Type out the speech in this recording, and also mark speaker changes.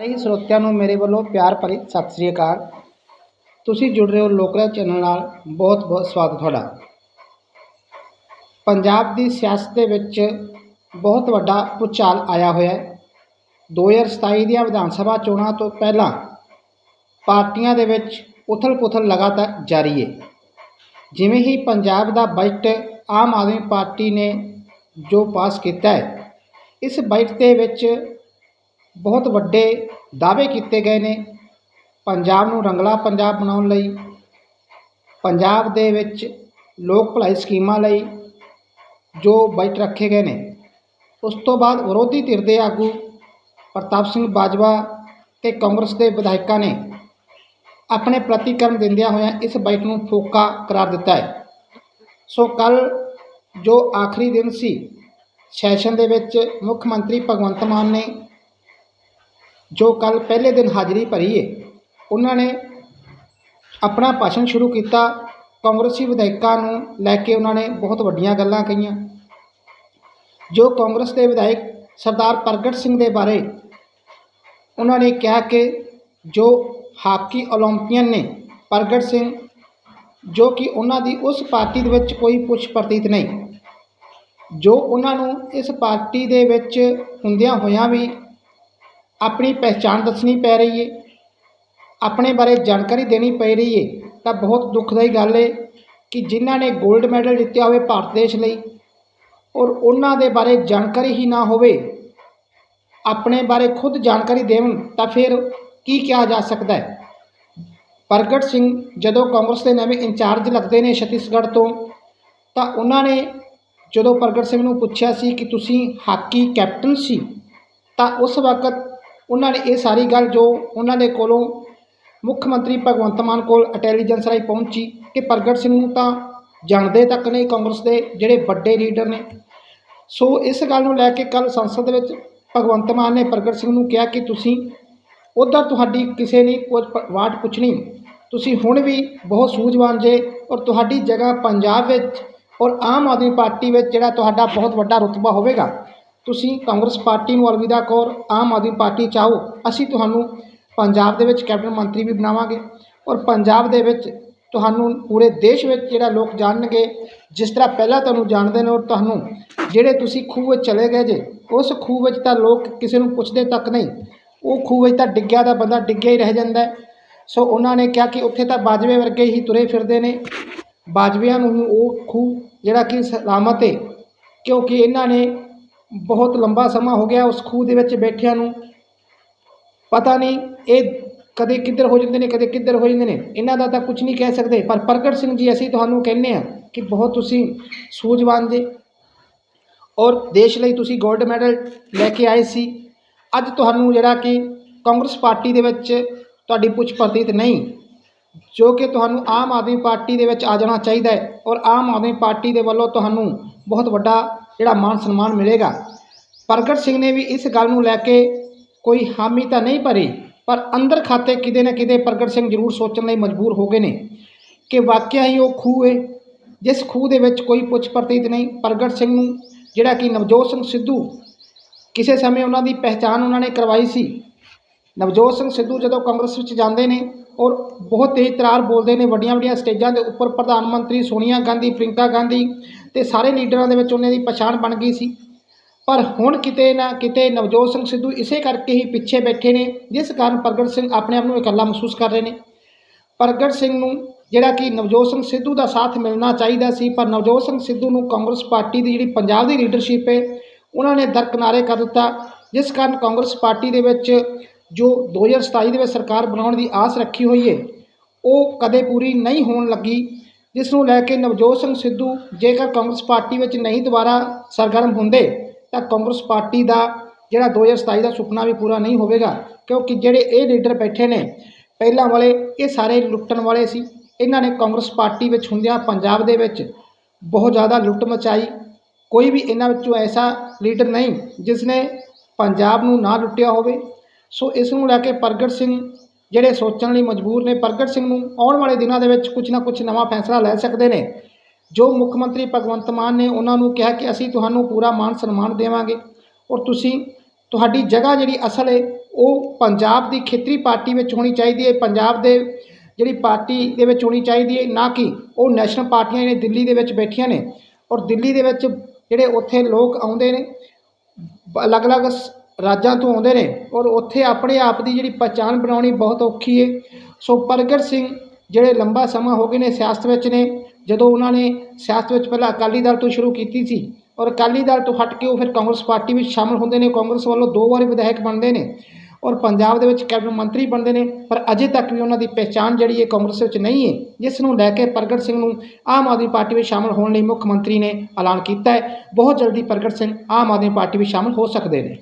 Speaker 1: ਸਾਰੇ ਹੀ ਸਰੋਤਿਆਂ ਨੂੰ ਮੇਰੇ ਵੱਲੋਂ ਪਿਆਰ ਭਰੀ ਸਤਿ ਸ੍ਰੀ ਅਕਾਲ। ਤੁਸੀਂ ਜੁੜ ਰਹੇ ਹੋ ਲੋਕਰਾ ਚੈਨਲ ਨਾਲ। ਬਹੁਤ ਬਹੁਤ ਸਵਾਗਤ ਤੁਹਾਡਾ। ਪੰਜਾਬ ਦੀ ਸਿਆਸਤ ਦੇ ਵਿੱਚ ਬਹੁਤ ਵੱਡਾ ਭੁਚਾਲ ਆਇਆ ਹੋਇਆ ਹੈ। 2027 ਦੀਆਂ ਵਿਧਾਨ ਸਭਾ ਚੋਣਾਂ ਤੋਂ ਪਹਿਲਾਂ ਪਾਰਟੀਆਂ ਦੇ ਵਿੱਚ ਉਥਲ-ਪੁਥਲ ਲਗਾਤਾਰ ਜਾਰੀ ਹੈ। ਜਿਵੇਂ ਹੀ ਪੰਜਾਬ ਦਾ ਬਜਟ ਆਮ ਆਦਮੀ ਪਾਰਟੀ ਨੇ ਜੋ ਪਾਸ ਕੀਤਾ ਹੈ, ਇਸ ਬਜਟ ਦੇ ਵਿੱਚ ਬਹੁਤ ਵੱਡੇ ਦਾਅਵੇ ਕੀਤੇ ਗਏ ਨੇ ਪੰਜਾਬ ਨੂੰ ਰੰਗਲਾ ਪੰਜਾਬ ਬਣਾਉਣ ਲਈ, ਪੰਜਾਬ ਦੇ ਵਿੱਚ ਲੋਕ ਭਲਾਈ ਸਕੀਮਾਂ ਲਈ ਜੋ ਬਜਟ ਰੱਖੇ ਗਏ ਨੇ, ਉਸ ਤੋਂ ਬਾਅਦ ਵਿਰੋਧੀ ਧਿਰ ਦੇ ਆਗੂ ਪ੍ਰਤਾਪ ਸਿੰਘ ਬਾਜਵਾ ਤੇ ਕਾਂਗਰਸ ਦੇ ਵਿਧਾਇਕਾਂ ਨੇ ਆਪਣੇ ਪ੍ਰਤੀਕਰਮ ਦਿੰਦਿਆਂ ਹੋਇਆਂ ਇਸ ਬਜਟ ਨੂੰ ਫੋਕਾ ਕਰਾਰ ਦਿੱਤਾ ਹੈ। ਸੋ ਕੱਲ ਜੋ ਆਖਰੀ ਦਿਨ ਸੀ, ਸੈਸ਼ਨ ਦੇ ਵਿੱਚ ਮੁੱਖ ਮੰਤਰੀ ਭਗਵੰਤ ਮਾਨ ਨੇ ਜੋ ਕੱਲ੍ਹ ਪਹਿਲੇ ਦਿਨ ਹਾਜ਼ਰੀ ਭਰੀ ਹੈ ਉਹਨਾਂ ਨੇ ਆਪਣਾ ਭਾਸ਼ਣ ਸ਼ੁਰੂ ਕੀਤਾ। ਕਾਂਗਰਸੀ ਵਿਧਾਇਕਾਂ ਨੂੰ ਲੈ ਕੇ ਉਹਨਾਂ ਨੇ ਬਹੁਤ ਵੱਡੀਆਂ ਗੱਲਾਂ ਕਹੀਆਂ। ਜੋ ਕਾਂਗਰਸ ਦੇ ਵਿਧਾਇਕ ਸਰਦਾਰ ਪ੍ਰਗਟ ਸਿੰਘ ਦੇ ਬਾਰੇ ਉਹਨਾਂ ਨੇ ਕਿਹਾ ਕਿ ਜੋ ਹਾਕੀ ਓਲੰਪੀਅਨ ਨੇ ਪ੍ਰਗਟ ਸਿੰਘ, ਜੋ ਕਿ ਉਹਨਾਂ ਦੀ ਉਸ ਪਾਰਟੀ ਦੇ ਵਿੱਚ ਕੋਈ ਪੁੱਛ ਪ੍ਰਤੀਤ ਨਹੀਂ, ਜੋ ਉਹਨਾਂ ਨੂੰ ਇਸ ਪਾਰਟੀ ਦੇ ਵਿੱਚ ਹੁੰਦਿਆਂ ਹੋਇਆਂ ਵੀ ਆਪਣੀ ਪਹਿਚਾਣ ਦੱਸਣੀ ਪੈ ਰਹੀ ਹੈ ਆਪਣੇ ਬਾਰੇ ਜਾਣਕਾਰੀ ਦੇਣੀ ਪੈ ਰਹੀ ਹੈ ਤਾਂ ਬਹੁਤ ਦੁਖਦਾਈ ਗੱਲ ਹੈ ਕਿ ਜਿਨ੍ਹਾਂ ਨੇ 골ਡ ਮੈਡਲ ਜਿੱਤਿਆ ਹੋਵੇ ਭਾਰਤ ਦੇਸ਼ ਲਈ ਔਰ ਉਹਨਾਂ ਦੇ ਬਾਰੇ ਜਾਣਕਾਰੀ ਹੀ ਨਾ ਹੋਵੇ, ਆਪਣੇ ਬਾਰੇ ਖੁਦ ਜਾਣਕਾਰੀ ਦੇਣ ਤਾਂ ਫਿਰ ਕੀ ਕਿਹਾ ਜਾ ਸਕਦਾ ਹੈ? ਪ੍ਰਗਟ ਸਿੰਘ ਜਦੋਂ ਕਾਂਗਰਸ ਦੇ ਨਵੇਂ ਇੰਚਾਰਜ ਲੱਗਦੇ ਨੇ ਛੱਤੀਸਗੜ੍ਹ ਤੋਂ, ਤਾਂ ਉਹਨਾਂ ਨੇ ਜਦੋਂ ਪ੍ਰਗਟ ਸਿੰਘ ਨੂੰ ਪੁੱਛਿਆ ਸੀ ਕਿ ਤੁਸੀਂ ਹਾਕੀ ਕੈਪਟਨ ਸੀ, ਤਾਂ ਉਸ ਵਕਤ ਉਹਨਾਂ ਨੇ ਇਹ ਸਾਰੀ ਗੱਲ ਜੋ ਉਹਨਾਂ ਦੇ ਕੋਲੋਂ ਮੁੱਖ ਮੰਤਰੀ ਭਗਵੰਤ ਮਾਨ ਕੋਲ ਇੰਟੈਲੀਜੈਂਸ ਰਾਹੀਂ ਪਹੁੰਚੀ ਕਿ ਪ੍ਰਗਟ ਸਿੰਘ ਨੂੰ ਤਾਂ ਜਾਣਦੇ ਤੱਕ ਨਹੀਂ ਕਾਂਗਰਸ ਦੇ ਜਿਹੜੇ ਵੱਡੇ ਲੀਡਰ ਨੇ। ਸੋ ਇਸ ਗੱਲ ਨੂੰ ਲੈ ਕੇ ਕੱਲ ਸੰਸਦ ਵਿੱਚ ਭਗਵੰਤ ਮਾਨ ਨੇ ਪ੍ਰਗਟ ਸਿੰਘ ਨੂੰ ਕਿਹਾ ਕਿ ਤੁਸੀਂ ਉੱਧਰ ਤੁਹਾਡੀ ਕਿਸੇ ਨੇ ਪੁੱਛ- ਵਾਟ ਪੁੱਛਣੀ। ਤੁਸੀਂ ਹੁਣ ਵੀ ਬਹੁਤ ਸੂਝਵਾਨ ਜੇ ਔਰ ਤੁਹਾਡੀ ਜਗ੍ਹਾ ਪੰਜਾਬ ਵਿੱਚ ਔਰ ਆਮ ਆਦਮੀ ਪਾਰਟੀ ਵਿੱਚ ਜਿਹੜਾ ਤੁਹਾਡਾ ਬਹੁਤ ਵੱਡਾ ਰੁਤਬਾ ਹੋਵੇਗਾ। ਤੁਸੀਂ ਕਾਂਗਰਸ ਪਾਰਟੀ ਨੂੰ ਅਲਵਿਦਾ ਕੌਰ, ਆਮ ਆਦਮੀ ਪਾਰਟੀ ਚਾਹੋ, ਅਸੀਂ ਤੁਹਾਨੂੰ ਪੰਜਾਬ ਦੇ ਵਿੱਚ ਕੈਬਨਿਟ ਮੰਤਰੀ ਵੀ ਬਣਾਵਾਂਗੇ ਔਰ ਪੰਜਾਬ ਦੇ ਵਿੱਚ ਤੁਹਾਨੂੰ ਪੂਰੇ ਦੇਸ਼ ਵਿੱਚ ਜਿਹੜਾ ਲੋਕ ਜਾਣਨਗੇ, ਜਿਸ ਤਰ੍ਹਾਂ ਪਹਿਲਾਂ ਤੁਹਾਨੂੰ ਜਾਣਦੇ ਨੇ ਔਰ ਤੁਹਾਨੂੰ ਜਿਹੜੇ ਤੁਸੀਂ ਖੂਹ ਵਿੱਚ ਚਲੇ ਗਏ ਜੇ, ਉਸ ਖੂਹ ਵਿੱਚ ਤਾਂ ਲੋਕ ਕਿਸੇ ਨੂੰ ਪੁੱਛਦੇ ਤੱਕ ਨਹੀਂ, ਉਹ ਖੂਹ ਵਿੱਚ ਤਾਂ ਡਿੱਗਿਆ ਦਾ ਬੰਦਾ ਡਿੱਗਿਆ ਹੀ ਰਹਿ ਜਾਂਦਾ ਸੋ ਉਹਨਾਂ ਨੇ ਕਿਹਾ ਕਿ ਉੱਥੇ ਤਾਂ ਬਾਜਵੇ ਵਰਗੇ ਹੀ ਤੁਰੇ ਫਿਰਦੇ ਨੇ, ਬਾਜਵਿਆਂ ਨੂੰ ਉਹ ਖੂਹ ਜਿਹੜਾ ਕਿ ਸਲਾਮਤ ਹੈ, ਕਿਉਂਕਿ ਇਹਨਾਂ ਨੇ ਬਹੁਤ ਲੰਬਾ ਸਮਾਂ ਹੋ ਗਿਆ ਉਸ ਖੂਹ ਦੇ ਵਿੱਚ ਬੈਠਿਆਂ ਨੂੰ। ਪਤਾ ਨਹੀਂ ਇਹ ਕਦੇ ਕਿੱਧਰ ਹੋ ਜਾਂਦੇ ਨੇ, ਕਦੇ ਕਿੱਧਰ ਹੋ ਜਾਂਦੇ ਨੇ। ਇਹਨਾਂ ਦਾ ਤਾਂ ਕੁਝ ਨਹੀਂ ਕਹਿ ਸਕਦੇ। ਪਰ ਪ੍ਰਗਟ ਸਿੰਘ ਜੀ, ਅਸੀਂ ਤੁਹਾਨੂੰ ਕਹਿੰਦੇ ਆ ਕਿ ਬਹੁਤ ਤੁਸੀਂ ਸੂਝਵਾਨ ਜੇ। ਔਰ ਦੇਸ਼ ਲਈ ਤੁਸੀਂ 골ਡ ਮੈਡਲ ਲੈ ਕੇ ਆਏ ਸੀ। ਅੱਜ ਤੁਹਾਨੂੰ ਜਿਹੜਾ ਕਿ ਕਾਂਗਰਸ ਪਾਰਟੀ ਦੇ ਵਿੱਚ ਤੁਹਾਡੀ ਪੁੱਛ ਪ੍ਰਤੀਤ ਨਹੀਂ, ਜੋ ਕਿ ਤੁਹਾਨੂੰ ਆਮ ਆਦਮੀ ਪਾਰਟੀ ਦੇ ਵਿੱਚ ਆ ਜਾਣਾ ਚਾਹੀਦਾ ਹੈ। ਔਰ ਆਮ ਆਦਮੀ ਪਾਰਟੀ ਦੇ ਵੱਲੋਂ ਤੁਹਾਨੂੰ ਬਹੁਤ ਵੱਡਾ ਜਿਹੜਾ ਮਾਨ ਸਨਮਾਨ ਮਿਲੇਗਾ। ਪ੍ਰਗਟ ਸਿੰਘ ਨੇ ਵੀ ਇਸ ਗੱਲ ਨੂੰ ਲੈ ਕੇ ਕੋਈ ਹਾਮੀ ਤਾਂ ਨਹੀਂ ਭਰੀ, ਪਰ ਅੰਦਰ ਖਾਤੇ ਕਿਤੇ ਨਾ ਕਿਤੇ ਪ੍ਰਗਟ ਸਿੰਘ ਜ਼ਰੂਰ ਸੋਚਣ ਲਈ ਮਜਬੂਰ ਹੋ ਗਏ ਨੇ ਕਿ ਵਾਕਿਆ ਹੀ ਉਹ ਖੂਹ ਹੈ ਜਿਸ ਖੂਹ ਦੇ ਵਿੱਚ ਕੋਈ ਪੁੱਛ ਪ੍ਰਤੀਤ ਨਹੀਂ। ਪ੍ਰਗਟ ਸਿੰਘ ਨੂੰ ਜਿਹੜਾ ਕਿ ਨਵਜੋਤ ਸਿੰਘ ਸਿੱਧੂ, ਕਿਸੇ ਸਮੇਂ ਉਹਨਾਂ ਦੀ ਪਹਿਚਾਣ ਉਹਨਾਂ ਨੇ ਕਰਵਾਈ ਸੀ। ਨਵਜੋਤ ਸਿੰਘ ਸਿੱਧੂ ਜਦੋਂ ਕਾਂਗਰਸ ਵਿੱਚ ਜਾਂਦੇ ਨੇ ਔਰ ਬਹੁਤ ਤੇਜ਼ ਤਰਾਰ ਬੋਲਦੇ ਨੇ ਵੱਡੀਆਂ ਵੱਡੀਆਂ ਸਟੇਜਾਂ ਦੇ ਉੱਪਰ ਪ੍ਰਧਾਨ ਮੰਤਰੀ ਸੋਨੀਆ ਗਾਂਧੀ ਪ੍ਰਿੰਕਾ ਗਾਂਧੀ ਤੇ ਸਾਰੇ ਲੀਡਰਾਂ ਦੇ ਵਿੱਚ ਉਹਨਾਂ ਦੀ ਪਛਾਣ ਬਣ ਗਈ ਸੀ। ਪਰ ਹੁਣ ਕਿਤੇ ਨਾ ਕਿਤੇ ਨਵਜੋਤ ਸਿੰਘ ਸਿੱਧੂ ਇਸੇ ਕਰਕੇ ਹੀ ਪਿੱਛੇ ਬੈਠੇ ਨੇ, ਜਿਸ ਕਾਰਨ ਪ੍ਰਗਟ ਸਿੰਘ ਆਪਣੇ ਆਪ ਨੂੰ ਇਕੱਲਾ ਮਹਿਸੂਸ ਕਰ ਰਹੇ ਨੇ। ਪ੍ਰਗਟ ਸਿੰਘ ਨੂੰ ਜਿਹੜਾ ਕਿ ਨਵਜੋਤ ਸਿੰਘ ਸਿੱਧੂ ਦਾ ਸਾਥ ਮਿਲਣਾ ਚਾਹੀਦਾ ਸੀ, ਪਰ ਨਵਜੋਤ ਸਿੰਘ ਸਿੱਧੂ ਨੂੰ ਕਾਂਗਰਸ ਪਾਰਟੀ ਦੀ ਜਿਹੜੀ ਪੰਜਾਬ ਦੀ ਲੀਡਰਸ਼ਿਪ ਹੈ, ਉਹਨਾਂ ਨੇ ਦਰਕਨਾਰੇ ਕਰ ਦਿੱਤਾ, ਜਿਸ ਕਾਰਨ ਕਾਂਗਰਸ ਪਾਰਟੀ ਦੇ ਵਿੱਚ ਜੋ 2027 ਦੇ ਵਿੱਚ ਸਰਕਾਰ ਬਣਾਉਣ ਦੀ ਆਸ ਰੱਖੀ ਹੋਈ ਹੈ, ਉਹ ਕਦੇ ਪੂਰੀ ਨਹੀਂ ਹੋਣ ਲੱਗੀ। ਜਿਸ ਨੂੰ ਲੈ ਕੇ ਨਵਜੋਤ ਸਿੰਘ ਸਿੱਧੂ ਜੇਕਰ ਕਾਂਗਰਸ ਪਾਰਟੀ ਵਿੱਚ ਨਹੀਂ ਦੁਬਾਰਾ ਸਰਗਰਮ ਹੁੰਦੇ, ਤਾਂ ਕਾਂਗਰਸ ਪਾਰਟੀ ਦਾ ਜਿਹੜਾ 2027 ਦਾ ਸੁਪਨਾ ਵੀ ਪੂਰਾ ਨਹੀਂ ਹੋਵੇਗਾ, ਕਿਉਂਕਿ ਜਿਹੜੇ ਇਹ ਲੀਡਰ ਬੈਠੇ ਨੇ, ਪਹਿਲਾਂ ਵਾਲੇ ਇਹ ਸਾਰੇ ਲੁੱਟਣ ਵਾਲੇ ਸੀ। ਇਹਨਾਂ ਨੇ ਕਾਂਗਰਸ ਪਾਰਟੀ ਵਿੱਚ ਹੁੰਦਿਆਂ ਪੰਜਾਬ ਦੇ ਵਿੱਚ ਬਹੁਤ ਜ਼ਿਆਦਾ ਲੁੱਟ ਮਚਾਈ। ਕੋਈ ਵੀ ਇਹਨਾਂ ਵਿੱਚੋਂ ਐਸਾ ਲੀਡਰ ਨਹੀਂ ਜਿਸ ਨੇ ਪੰਜਾਬ ਨੂੰ ਨਾ ਲੁੱਟਿਆ ਹੋਵੇ। ਸੋ ਇਸ ਨੂੰ ਲੈ ਕੇ ਪ੍ਰਗਟ ਸਿੰਘ ਜਿਹੜੇ ਸੋਚਣ ਲਈ ਮਜਬੂਰ ਨੇ, ਪ੍ਰਗਟ ਸਿੰਘ ਨੂੰ ਆਉਣ ਵਾਲੇ ਦਿਨਾਂ ਦੇ ਵਿੱਚ ਕੁਝ ਨਾ ਕੁਝ ਨਵਾਂ ਫੈਸਲਾ ਲੈ ਸਕਦੇ ਨੇ। ਜੋ ਮੁੱਖ ਮੰਤਰੀ ਭਗਵੰਤ ਮਾਨ ਨੇ ਉਹਨਾਂ ਨੂੰ ਕਿਹਾ ਕਿ ਅਸੀਂ ਤੁਹਾਨੂੰ ਪੂਰਾ ਮਾਨ ਸਨਮਾਨ ਦੇਵਾਂਗੇ ਔਰ ਤੁਸੀਂ ਤੁਹਾਡੀ ਜਗ੍ਹਾ ਜਿਹੜੀ ਅਸਲ ਹੈ ਉਹ ਪੰਜਾਬ ਦੀ ਖੇਤਰੀ ਪਾਰਟੀ ਵਿੱਚ ਹੋਣੀ ਚਾਹੀਦੀ ਹੈ ਪੰਜਾਬ ਦੇ ਜਿਹੜੀ ਪਾਰਟੀ ਦੇ ਵਿੱਚ ਹੋਣੀ ਚਾਹੀਦੀ ਹੈ ਨਾ ਕਿ ਉਹ ਨੈਸ਼ਨਲ ਪਾਰਟੀਆਂ ਜਿਹੜੀਆਂ ਦਿੱਲੀ ਦੇ ਵਿੱਚ ਬੈਠੀਆਂ ਨੇ ਔਰ ਦਿੱਲੀ ਦੇ ਵਿੱਚ ਜਿਹੜੇ ਉੱਥੇ ਲੋਕ ਆਉਂਦੇ ਨੇ ਅਲੱਗ-ਅਲੱਗ ਸ- ਰਾਜਾਂ ਤੋਂ ਆਉਂਦੇ ਨੇ ਔਰ ਉੱਥੇ ਆਪਣੇ ਆਪ ਦੀ ਜਿਹੜੀ ਪਛਾਣ ਬਣਾਉਣੀ ਬਹੁਤ ਔਖੀ ਹੈ ਸੋ ਪ੍ਰਗਟ ਸਿੰਘ ਜਿਹੜੇ ਲੰਬਾ ਸਮਾਂ ਹੋ ਗਏ ਨੇ ਸਿਆਸਤ ਵਿੱਚ ਨੇ, ਜਦੋਂ ਉਹਨਾਂ ਨੇ ਸਿਆਸਤ ਵਿੱਚ ਪਹਿਲਾਂ ਅਕਾਲੀ ਦਲ ਤੋਂ ਸ਼ੁਰੂ ਕੀਤੀ ਸੀ ਔਰ ਅਕਾਲੀ ਦਲ ਤੋਂ ਹਟ ਕੇ ਉਹ ਫਿਰ ਕਾਂਗਰਸ ਪਾਰਟੀ ਵਿੱਚ ਸ਼ਾਮਲ ਹੁੰਦੇ ਨੇ, ਕਾਂਗਰਸ ਵੱਲੋਂ ਦੋ ਵਾਰੀ ਵਿਧਾਇਕ ਬਣਦੇ ਨੇ ਔਰ ਪੰਜਾਬ ਦੇ ਵਿੱਚ ਕੈਬਨਿਟ ਮੰਤਰੀ ਬਣਦੇ ਨੇ, ਪਰ ਅਜੇ ਤੱਕ ਵੀ ਉਹਨਾਂ ਦੀ ਪਹਿਚਾਣ ਜਿਹੜੀ ਹੈ ਕਾਂਗਰਸ ਵਿੱਚ ਨਹੀਂ ਹੈ ਜਿਸ ਨੂੰ ਲੈ ਕੇ ਪ੍ਰਗਟ ਸਿੰਘ ਨੂੰ ਆਮ ਆਦਮੀ ਪਾਰਟੀ ਵਿੱਚ ਸ਼ਾਮਲ ਹੋਣ ਲਈ ਮੁੱਖ ਮੰਤਰੀ ਨੇ ਐਲਾਨ ਕੀਤਾ ਹੈ। ਬਹੁਤ ਜਲਦੀ ਪ੍ਰਗਟ ਸਿੰਘ ਆਮ ਆਦਮੀ ਪਾਰਟੀ ਵਿੱਚ ਸ਼ਾਮਲ ਹੋ ਸਕਦੇ ਨੇ।